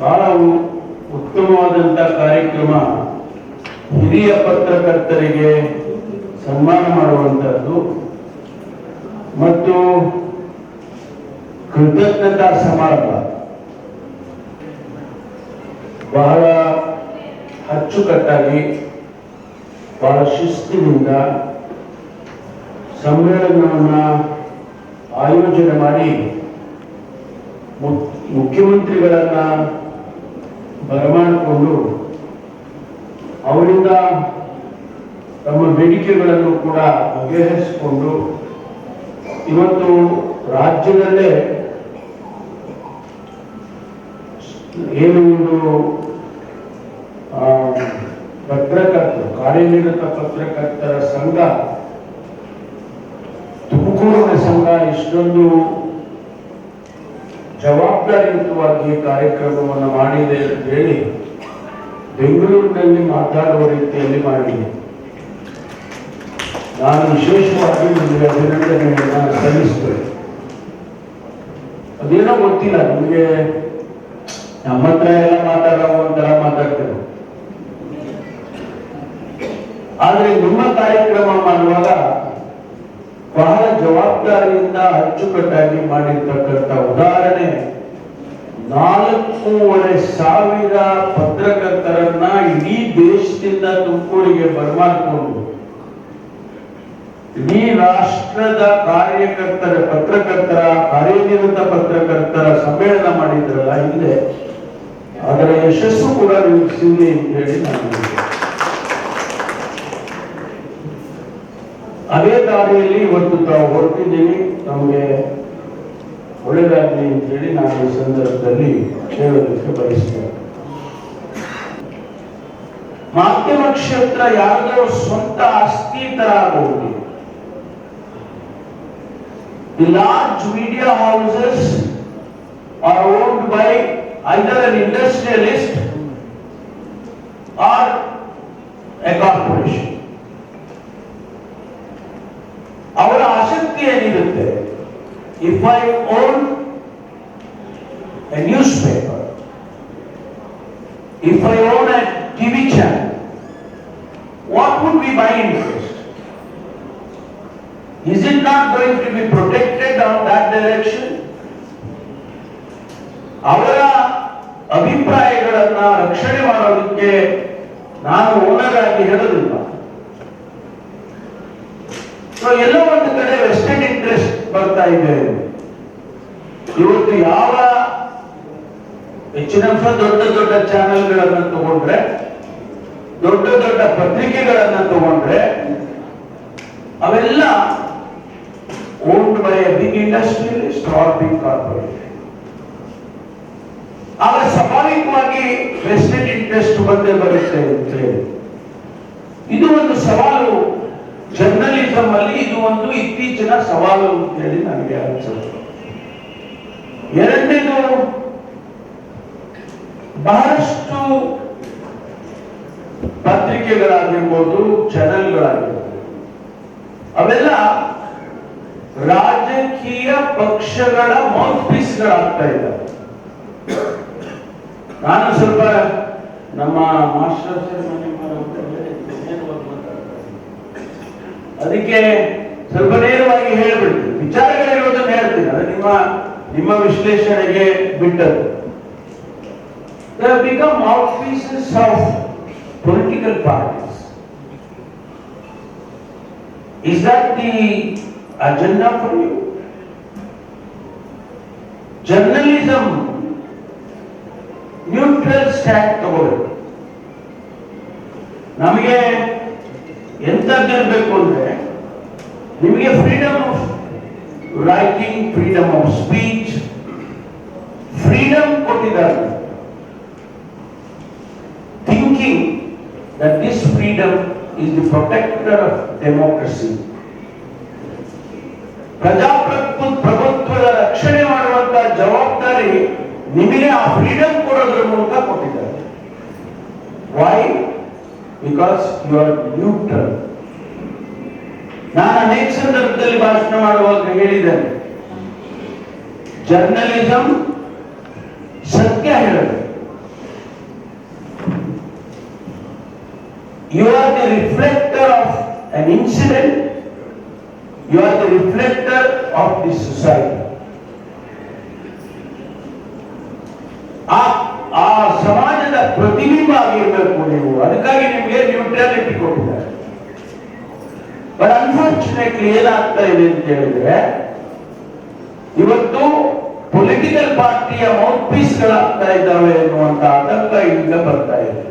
ಬಹಳ ಉತ್ತಮವಾದಂಥ ಕಾರ್ಯಕ್ರಮ ಹಿರಿಯ ಪತ್ರಕರ್ತರಿಗೆ ಸನ್ಮಾನ ಮಾಡುವಂತದ್ದು ಮತ್ತು ಕೃತಜ್ಞತಾ ಸಮಾರಂಭ. ಬಹಳ ಅಚ್ಚುಕಟ್ಟಾಗಿ, ಬಹಳ ಶಿಸ್ತಿನಿಂದ ಸಮ್ಮೇಳನವನ್ನು ಆಯೋಜನೆ ಮಾಡಿ ಮುಖ್ಯಮಂತ್ರಿಗಳನ್ನ ಬರಮಾಡಿಕೊಂಡು ಅವರಿಂದ ತಮ್ಮ ಬೇಡಿಕೆಗಳನ್ನು ಕೂಡ ಬಗೆಹರಿಸಿಕೊಂಡು ಇವತ್ತು ರಾಜ್ಯದಲ್ಲೇ ಏನು ಒಂದು ಪತ್ರಕರ್ತರು, ಕಾರ್ಯನಿರತ ಪತ್ರಕರ್ತರ ಸಂಘ, ತುಮಕೂರಿನ ಸಂಘ, ಇಷ್ಟೊಂದು ಜವಾಬ್ದಾರಿಯುತವಾಗಿ ಕಾರ್ಯಕ್ರಮವನ್ನು ಮಾಡಿದೆ ಅಂತ ಹೇಳಿ ಬೆಂಗಳೂರಿನಲ್ಲಿ ಮಾತಾಡುವ ರೀತಿಯಲ್ಲಿ ಮಾಡಿದೆ. ನಾನು ವಿಶೇಷವಾಗಿ ನಿಮಗೆ ಅಭಿನಂದನೆಯನ್ನು ಸಲ್ಲಿಸ್ತೇನೆ. ಅದೇನೋ ಗೊತ್ತಿಲ್ಲ, ನಿಮಗೆ ನಮ್ಮ ಹತ್ರ ಎಲ್ಲ ಮಾತಾಡೋ ಒಂಥರ ಮಾತಾಡ್ತೇವೆ ಆದರೆ ನಿಮ್ಮ ಕಾರ್ಯಕ್ರಮ ಮಾಡುವಾಗ ಬಹಳ ಜವಾಬ್ದಾರಿಯಿಂದ ಅಚ್ಚುಕಟ್ಟಾಗಿ ಮಾಡಿರ್ತಕ್ಕಂಥ ಉದಾಹರಣೆ, ನಾಲ್ಕೂವರೆ ಸಾವಿರ ಪತ್ರಕರ್ತರನ್ನ ಇಡೀ ದೇಶದಿಂದ ತುಮಕೂರಿಗೆ ಬರಮಾಡಿಕೊಂಡು, ಇಡೀ ರಾಷ್ಟ್ರದ ಕಾರ್ಯಕರ್ತರ ಪತ್ರಕರ್ತರ, ಕಾರ್ಯನಿರತ ಪತ್ರಕರ್ತರ ಸಮ್ಮೇಳನ ಮಾಡಿದ್ರಲ್ಲ ಹಿಂದೆ, ಅದರ ಯಶಸ್ಸು ಕೂಡ ಸಿಗಲಿ ಅಂತ ಹೇಳಿ ನಾನು ಅದೇ ದಾರಿಯಲ್ಲಿ ಇವತ್ತು ತಾವು ಹೊರಟಿದ್ದೀವಿ ನಮಗೆ ಒಳ್ಳೆಯದಾಗಲಿ ಅಂತ ಹೇಳಿ ನಾನು ಈ ಸಂದರ್ಭದಲ್ಲಿ ಹೇಳೋದಕ್ಕೆ ಬಯಸ್ತೇನೆ ಮಾಧ್ಯಮ ಕ್ಷೇತ್ರ ಯಾವುದೋ ಸ್ವಂತ ಆಸ್ತಿ ತರ ಆಗೋಗಿದೆ The large media houses are owned by either an industrialist or a corporation. If I own a news paper if I own a TV channel what would be my interest Is it not going to be protected on that direction? ಅವರ ಅಭಿಪ್ರಾಯಗಳನ್ನ ರಕ್ಷಣೆ ಮಾಡೋದಕ್ಕೆ ನಾನು owner ಆಗಿ ಹೇಳೋದಿಲ್ಲ so ಎಲ್ಲೋ ಒಂದು ಕಡೆ western interest ಬರ್ತಾ ಇದೆ. ಇವತ್ತು ಯಾವ ಹೆಚ್ಚಿನ ದೊಡ್ಡ ದೊಡ್ಡ ಚಾನೆಲ್ಗಳನ್ನ ತಗೊಂಡ್ರೆ, ದೊಡ್ಡ ದೊಡ್ಡ ಪತ್ರಿಕೆಗಳನ್ನ ತಗೊಂಡ್ರೆ, ಅವೆಲ್ಲ owned by big industrialist or big corporate ಆಗ ಸ್ವಾಭಾವಿಕವಾಗಿ ವೆಸ್ಟೆಡ್ ಇಂಟ್ರೆಸ್ಟ್ ಬಂದೇ ಬರುತ್ತೆ ಅಂತ ಇದು ಒಂದು ಸವಾಲು ಜರ್ನಲಿಸಂ ಅಲ್ಲಿ ಇದು ಒಂದು ಇತ್ತೀಚಿನ ಸವಾಲು ಅಂತ ಹೇಳಿ ನನಗೆ ಅನಿಸುತ್ತೆ. ಎರಡನೇದು ಬಹಳಷ್ಟು ಪತ್ರಿಕೆಗಳಾಗಿರ್ಬೋದು ಚಾನೆಲ್ಗಳಾಗಿರ್ಬೋದು ಅವೆಲ್ಲ ರಾಜಕೀಯ ಪಕ್ಷಗಳ ಮೌತ್ ಪೀಸ್ಗಳಾಗ್ತಾ ಇದ್ದಾವೆ. ನಾನು ಸ್ವಲ್ಪ ನಮ್ಮ ಮಾಸ್ಟರ್ ಅದಕ್ಕೆ ಸ್ವಲ್ಪ ನೇರವಾಗಿ ಹೇಳ್ಬಿಡ್ತು ವಿಚಾರಗಳಿರುವುದನ್ನು ಹೇಳ್ತೀನಿ. ನಿಮ್ಮ ನಿಮ್ಮ ವಿಶ್ಲೇಷಣೆಗೆ ಬಿಟ್ಟದ್ದು. Become offices of political parties is that the agenda for you journalism neutral stuck ನಮಗೆ निम्हे freedom of writing freedom of speech freedom को thinking this freedom is the protector of democracy प्रजाप्रभु प्रभुत्व रक्षण जवाबारी निम्हे आ फ्रीडम को why because you are neutral ನಾನು ಅನೇಕ ಸಂದರ್ಭದಲ್ಲಿ ಭಾಷಣ ಮಾಡುವಾಗ ಹೇಳಿದ್ದೇನೆ ಜರ್ನಲಿಸಂ ಸತ್ಯ ಹೇಳೋದು you are the reflector of an incident you are the reflector of the society ಆಗಿರ್ಬೇಕು ನೀವು. ಅದಕ್ಕಾಗಿ ನಿಮಗೆ ನ್ಯೂಟ್ರಾಲಿಟಿ ಕೊಟ್ಟಿದ್ದಾರೆ ಬಟ್ ಅನ್ಫಾರ್ಚುನೇಟ್ಲಿ ಏನಾಗ್ತಾ ಇದೆ ಅಂತ ಹೇಳಿದ್ರೆ, ಇವತ್ತು ಪೊಲಿಟಿಕಲ್ ಪಾರ್ಟಿಯ ಮೌತ್ ಪೀಸ್ಗಳಾಗ್ತಾ ಇದ್ದಾವೆ ಎನ್ನುವಂತ ಆತಂಕ ಈಗ ಬರ್ತಾ ಇದೆ.